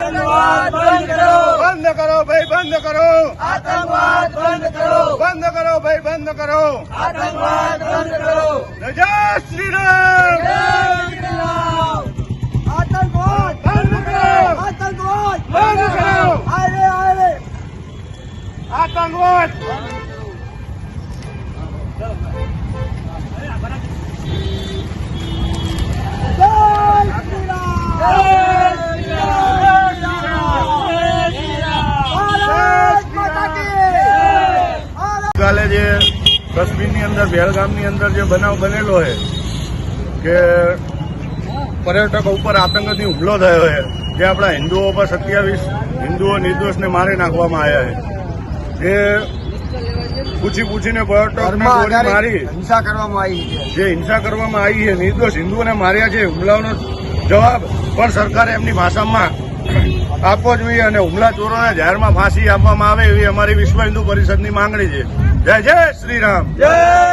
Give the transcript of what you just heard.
બંધ કરો! ભાઈ બંધ કરો! આતંકવાદ બંધ કરો! બંધ કરો ભાઈ બંધ કરો! આતંકવાદ બંધ કરો! જય શ્રી રામ. આતંકવાદ બંધ કરો! આતંકવાદ બંધ કરો! આતંકવાદ જય શ્રી રામ જય શ્રી રામ જય શ્રી રામ ભારત માતા કી ભારત કાલે જે કશ્મીરની અંદર પહેલગામની અંદર જે બનાવ બનેલો છે કે પર્યટકો ઉપર આતંકથી હુમલો થયો છે જે આપણા હિન્દુઓ પર સત્યાવીસ હિન્દુઓ નિર્દોષને મારી નાખવામાં આવ્યા છે. જે પૂછી પૂછીને પર્યટકને મારી હિંસા કરવામાં આવી છે. જે હિંસા કરવામાં આવી છે નિર્દોષ હિન્દુઓને માર્યા છે હુમલાઓનો જવાબ પણ સરકારે એમની ભાષામાં આપવો જોઈએ અને હુમલાચોરોને જાહેરમાં ફાંસી આપવામાં આવે એવી અમારી વિશ્વ હિન્દુ પરિષદની માંગણી છે. જય જય શ્રી રામ. જય